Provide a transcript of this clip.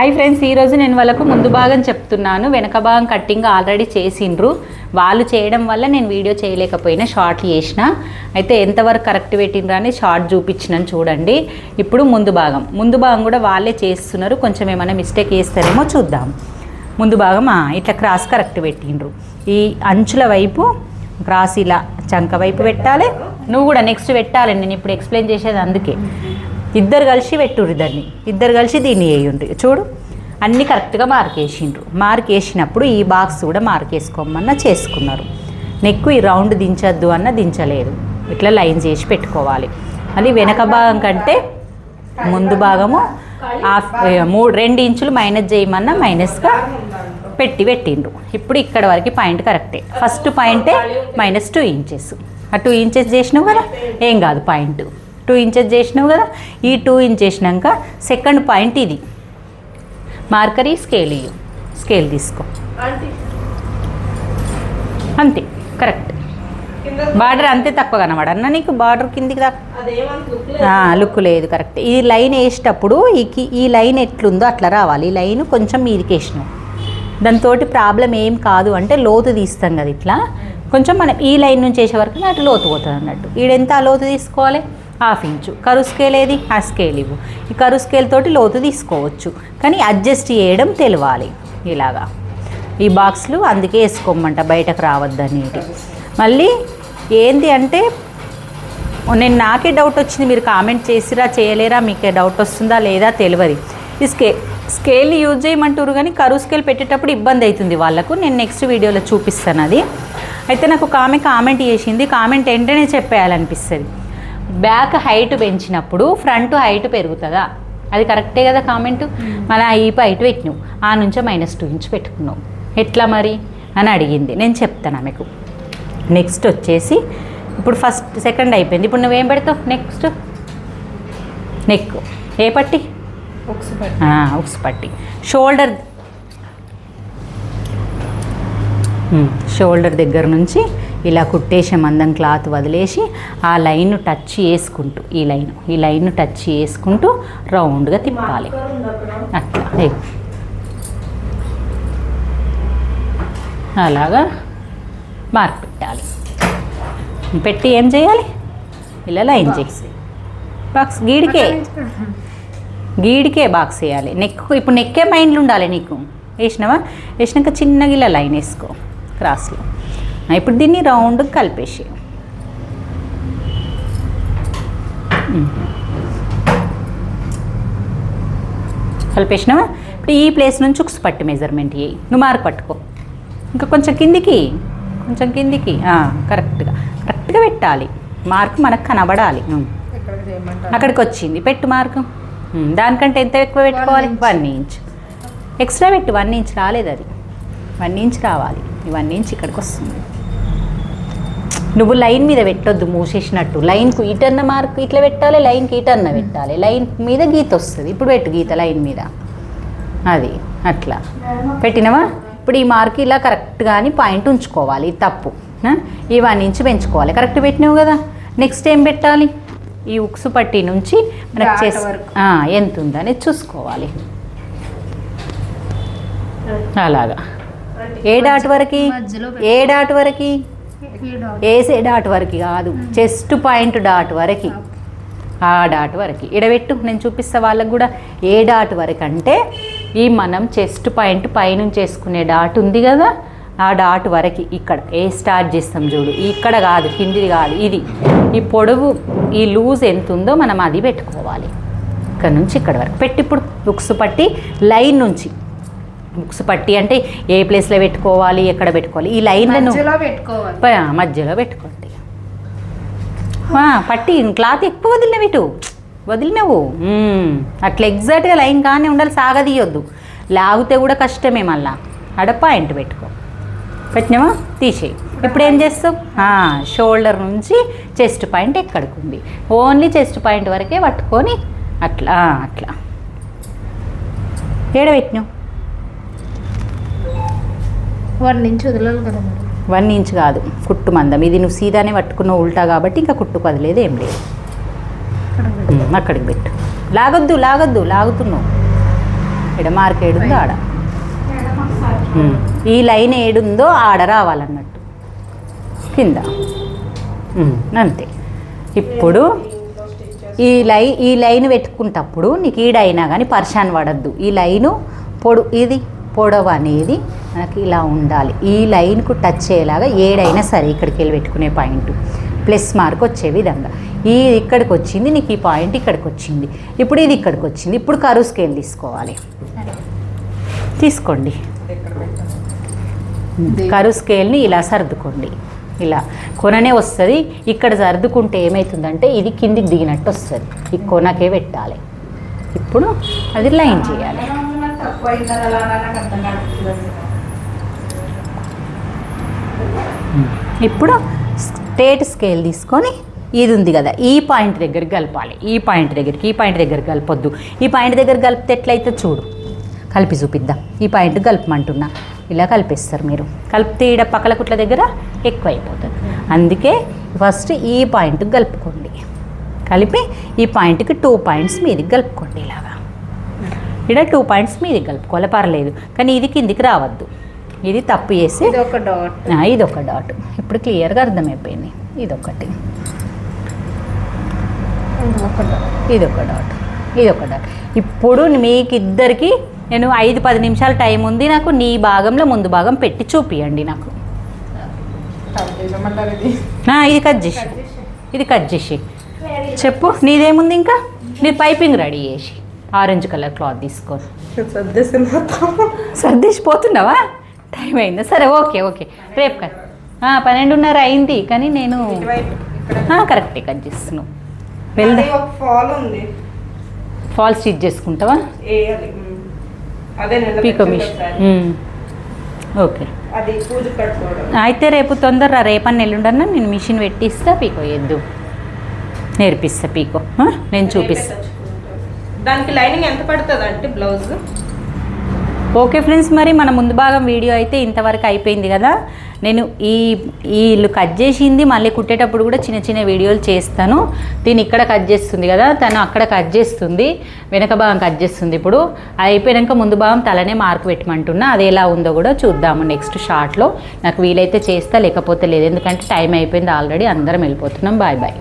Hi friends ఈరోజు నేను వాళ్ళకు ముందు భాగం చెప్తున్నాను. వెనక భాగం కట్టింగ్ ఆల్రెడీ చేసిండ్రు. వాళ్ళు చేయడం వల్ల నేను వీడియో చేయలేకపోయినా షార్ట్లు చేసిన. అయితే ఎంతవరకు కరెక్ట్ పెట్టిండ్రు అని షార్ట్ చూపించినాను చూడండి. ఇప్పుడు ముందు భాగం. ముందు భాగం కూడా వాళ్ళే చేస్తున్నారు. కొంచెం ఏమైనా మిస్టేక్ చేస్తారేమో చూద్దాం. ముందు భాగం ఇట్లా క్రాస్ కరెక్ట్ పెట్టిండ్రు. ఈ అంచుల వైపు క్రాస్ ఇలా చంక వైపు పెట్టాలి. నువ్వు కూడా నెక్స్ట్ పెట్టాలి. నేను ఇప్పుడు ఎక్స్ప్లెయిన్ చేసేది అందుకే. ఇద్దరు కలిసి పెట్టుర్రు దాన్ని ఇద్దరు కలిసి దీన్ని వేయండి చూడు అన్నీ కరెక్ట్గా మార్కేసిండ్రు మార్కేసినప్పుడు ఈ బాక్స్ కూడా మార్కేసుకోమన్నా చేసుకున్నారు. నెక్కు ఈ రౌండ్ దించద్దు అన్న దించలేదు. ఇట్లా లైన్ చేసి పెట్టుకోవాలి. మళ్ళీ వెనక భాగం కంటే ముందు భాగము హాఫ్ మూడు రెండు ఇంచులు మైనస్ చేయమన్నా మైనస్గా పెట్టి పెట్టిండ్రు. ఇప్పుడు ఇక్కడ వరకు పాయింట్ కరెక్టే ఫస్ట్ పాయింటే మైనస్ టూ ఇంచెస్ ఆ టూ ఇంచెస్ చేసినావు కదా? ఏం కాదు పాయింట్ టూ ఇంచెస్ చేసినావు కదా ఈ టూ ఇంచ్ చేసినాక సెకండ్ పాయింట్ ఇది. మార్కరీ స్కేల్ ఇయ్యి. స్కేల్ తీసుకో. అంతే. కరెక్ట్. బార్డర్ అంతే తక్కువ కనబడ అన్న నీకు బార్డర్ కిందికి దాకా లుక్ లేదు. కరెక్ట్. ఈ లైన్ వేసేటప్పుడు ఈ ఈ లైన్ ఎట్లుందో అట్లా రావాలి. ఈ లైన్ కొంచెం మీదికి వేసినాం దాంతో ప్రాబ్లం ఏం కాదు అంటే లోతు తీస్తాం కదా ఇట్లా. కొంచెం మనం ఈ లైన్ నుంచి వేసే వరకు అటు లోతు పోతుంది అన్నట్టు. ఈడెంత లోతు తీసుకోవాలి? హాఫ్ ఇంచు కరు స్కేల్ ఏది? ఆ స్కేల్ ఇవ్వు. ఈ కరు స్కేల్ తోటి లోతు తీసుకోవచ్చు. కానీ అడ్జస్ట్ చేయడం తెలియాలి. ఇలాగా. ఈ బాక్స్లు అందుకే వేసుకోమంట బయటకు రావద్దని మళ్ళీ ఏంది అంటే నేను నాకే డౌట్ వచ్చింది మీరు కామెంట్ చేసిరా చేయలేరా మీకే డౌట్ వస్తుందా లేదా తెలియదు. ఈ స్కే స్కేల్ యూజ్ చేయమంటారు కానీ కరువు స్కేల్ పెట్టేటప్పుడు ఇబ్బంది అవుతుంది వాళ్ళకు. నేను నెక్స్ట్ వీడియోలో చూపిస్తాను అది. అయితే నాకు ఒక ఆమె కామెంట్ చేసింది. కామెంట్ వెంటనే చెప్పేయాలనిపిస్తుంది. బ్యాక్ హైట్ పెంచినప్పుడు ఫ్రంట్ హైట్ పెరుగుతుందా? అది కరెక్టే కదా కామెంట్? మన ఈ హైట్ పెట్టినావు. ఆ నుంచే మైనస్ టూ ఇంచ్ పెట్టుకున్నావు. ఎట్లా మరి? అని అడిగింది. నేను చెప్తాను ఆమెకు నెక్స్ట్ వచ్చేసి ఇప్పుడు ఫస్ట్ సెకండ్ అయిపోయింది. ఇప్పుడు నువ్వేం పెడతావు? నెక్స్ట్? నెక్. ఏ పట్టి? ఉక్స్ పట్టి. షోల్డర్. షోల్డర్ దగ్గర నుంచి ఇలా కుట్టేసే మందం క్లాత్ వదిలేసి ఆ లైన్ టచ్ చేసుకుంటూ ఈ లైన్ ఈ లైన్ టచ్ చేసుకుంటూ రౌండ్గా తిప్పాలి. అట్లా అలాగా మార్క్ పెట్టాలి. పెట్టి ఏం చేయాలి? ఇలా లైన్ చేసి బాక్స్ గీడికే. గీడికే బాక్స్ వేయాలి. నెక్ ఇప్పుడు నెక్కే మైండ్లు ఉండాలి నీకు. వేసినావా? వేసినాక చిన్నగా ఇలా లైన్ వేసుకో క్రాస్లో. ఇప్పుడు దీన్ని రౌండ్ కలిపేసి. కలిపేసినావా? ఇప్పుడు ఈ ప్లేస్ నుంచి ఒక పట్టు మెజర్మెంట్ చేయి నువ్వు మార్క్ పట్టుకో. ఇంకా కొంచెం కిందికి కొంచెం కిందికి. కరెక్ట్గా కరెక్ట్గా పెట్టాలి. మార్క్ మనకు కనబడాలి. అక్కడికి వచ్చింది. పెట్టు మార్కు దానికంటే ఎంత ఎక్కువ పెట్టుకోవాలి? వన్ ఇంచ్ ఎక్స్ట్రా పెట్టు. వన్ ఇంచ్ రాలేదు అది వన్ ఇంచ్ రావాలి వన్ ఇంచ్ ఇక్కడికి వస్తుంది. నువ్వు లైన్ మీద పెట్టొద్దు మూసేసినట్టు. లైన్కు ఇటన్న మార్క్ ఇట్లా పెట్టాలి లైన్కి ఇటన్న పెట్టాలి. లైన్ మీద గీత వస్తుంది. ఇప్పుడు పెట్టు గీత లైన్ మీద. అది అట్లా. పెట్టినవా? ఇప్పుడు ఈ మార్క్ ఇలా కరెక్ట్గా అని పాయింట్ ఉంచుకోవాలి. తప్పు. వన్ ఇంచ్ పెంచుకోవాలి. కరెక్ట్ పెట్టినావు కదా? నెక్స్ట్ ఏం పెట్టాలి? ఈ ఉక్సు పట్టి నుంచి మనకు చేసి ఎంత ఉందని చూసుకోవాలి. అలాగా. ఏ డాట్ వరకు? ఏ డాట్ వరకు? వేసే డాట్ వరకు కాదు. చెస్ట్ పాయింట్ డాట్ వరకు. ఆ డాట్ వరకు. ఇడబెట్టు నేను చూపిస్తా వాళ్ళకు కూడా. ఏ డాట్ వరకు అంటే ఈ మనం చెస్ట్ పాయింట్ పైనుంచి చేసుకునే డాట్ ఉంది కదా ఆ డాట్ వరకు ఇక్కడ. ఏ స్టార్ట్ చేస్తాం చూడు. ఇక్కడ కాదు కిందిది కాదు ఇది. ఈ పొడవు ఈ లూజ్ ఎంత ఉందో మనం అది పెట్టుకోవాలి. ఇక్కడ నుంచి ఇక్కడ వరకు. పెట్టి ఇప్పుడు బుక్స్ పట్టి లైన్ నుంచి. బుక్స్ పట్టి అంటే ఏ ప్లేస్లో పెట్టుకోవాలి ఎక్కడ పెట్టుకోవాలి ఈ లైన్లను మధ్యలో పెట్టుకోవాలి. ప- మధ్యలో పెట్టుకోండి. పట్టి క్లాత్ ఎక్కువ వదిలినవి ఇటు. వదిలినవు. అట్లా ఎగ్జాక్ట్గా లైన్ కానీ ఉండాలి సాగదీయొద్దు. లాగితే కూడా కష్టమే మళ్ళా. ఆడ పాయింట్ పెట్టుకో. పెట్టినావా? తీసేయి. ఇప్పుడు ఏం చేస్తావు? షోల్డర్ నుంచి చెస్ట్ పాయింట్ ఎక్కడికి ఉంది ఓన్లీ చెస్ట్ పాయింట్ వరకే పట్టుకొని అట్లా అట్లా. ఏడ పెట్టినావు? వన్ నుంచి వదలాలి కదా వన్ ఇంచ్ కాదు కుట్టు మందం. ఇది నువ్వు సీదానే పట్టుకున్న ఉల్టా కాబట్టి ఇంకా కుట్టు కదిలేదు ఏం లేదు. అక్కడికి పెట్టు. లాగొద్దు లాగొద్దు లాగుతున్నావు. ఇక్కడ మార్క్ ఏడుందో ఆడ. ఈ లైన్ ఏడుందో ఆడ రావాలన్నట్టు. కింద. అంతే. ఇప్పుడు ఈ లై ఈ లైన్ పెట్టుకుంటప్పుడు నీకు ఈడైనా కానీ పర్షాన్ పడద్దు ఈ లైను పొడు ఇది పొడవు అనేది మనకి ఇలా ఉండాలి. ఈ లైన్కు టచ్ అయ్యేలాగా ఏడైనా సరే ఇక్కడికి వెళ్ళి పెట్టుకునే పాయింట్. ప్లస్ మార్క్ వచ్చే విధంగా. ఈ ఇక్కడికి వచ్చింది నీకు ఈ పాయింట్ ఇక్కడికి వచ్చింది. ఇప్పుడు ఇది ఇక్కడికి వచ్చింది. ఇప్పుడు కరువు స్కేల్ తీసుకోవాలి. తీసుకోండి. కరువు స్కేల్ని ఇలా సర్దుకోండి. ఇలా. కొననే వస్తుంది. ఇక్కడ సర్దుకుంటే ఏమవుతుందంటే ఇది కిందికి దిగినట్టు వస్తుంది. ఈ కొనకే పెట్టాలి. ఇప్పుడు అది లైన్ చేయాలి. ఇప్పుడు స్టేట్ స్కేల్ తీసుకొని ఇది ఉంది కదా ఈ పాయింట్ దగ్గరికి కలపాలి. ఈ పాయింట్ దగ్గరికి ఈ పాయింట్ దగ్గర కలపొద్దు. ఈ పాయింట్ దగ్గర కలిపితే ఎట్లయితే చూడు కలిపి చూపిద్దాం. ఈ పాయింట్ కలపమంటున్నా. ఇలా కలిపేస్తారు మీరు. కలిపితే ఈడ పక్కల కుట్ల దగ్గర ఎక్కువ అయిపోతుంది అందుకే ఫస్ట్ ఈ పాయింట్ కలుపుకోండి. కలిపి ఈ పాయింట్కి టూ పాయింట్స్ మీదకి కలుపుకోండి ఇలాగా. ఇక్కడ టూ పాయింట్స్ మీదికి కలుపుకోవాలి పర్లేదు కానీ ఇది కిందికి రావద్దు. ఇది తప్పు చేసి ఇది ఒక డాట్ ఇది ఒక డాట్ ఇప్పుడు క్లియర్గా అర్థమైపోయింది. ఇది ఒకటి. ఇది ఒక డాట్ ఇది ఒక డాట్ ఇప్పుడు మీకు ఇద్దరికి నేను ఐదు పది నిమిషాల టైం ఉంది నాకు నీ భాగంలో ముందు భాగం పెట్టి చూపియండి నాకు. ఇది? కట్ చేసి. ఇది కట్ చేసి. చెప్పు నీదేముంది ఇంకా? నీ పైపింగ్ రెడీ చేసి. ఆరెంజ్ కలర్ క్లాత్ తీసుకొని సర్దేసిపోతున్నావా? టైం అయిందా? సరే ఓకే ఓకే. రేపు ఆ, పన్నెండున్నర అయింది కానీ నేను కరెక్టే కట్ చేస్తున్నావు వెళ్దా? ఫాల్ ఉంది. ఫాల్ స్టిచ్ చేసుకుంటావా? Picot machine. ఓకే. అయితే రేపు తొందర రేపని ఎల్లుండన్నా నేను మిషన్ పెట్టిస్తా పీకో ఎద్దు నేర్పిస్తా పీకో? నేను చూపిస్తా. దానికి లైనింగ్ ఎంత పడుతుంది అంటే బ్లౌజ్? ఓకే ఫ్రెండ్స్ మరి మన ముందు భాగం వీడియో అయితే ఇంతవరకు అయిపోయింది కదా. నేను ఈ ఈ ఇల్లు కట్ చేసింది మళ్ళీ కుట్టేటప్పుడు కూడా చిన్న చిన్న వీడియోలు చేస్తాను. దీన్ని ఇక్కడ కట్ చేస్తుంది కదా తను అక్కడ కట్ చేస్తుంది వెనక భాగం కట్ చేస్తుంది ఇప్పుడు. అయిపోయాక ముందు భాగం తలనే మార్క్ పెట్టమంటున్నా అది ఎలా ఉందో కూడా చూద్దాము నెక్స్ట్ షార్ట్లో. నాకు వీలైతే చేస్తా లేకపోతే లేదు ఎందుకంటే టైం అయిపోయింది ఆల్రెడీ అందరం వెళ్ళిపోతున్నాం బాయ్ బాయ్.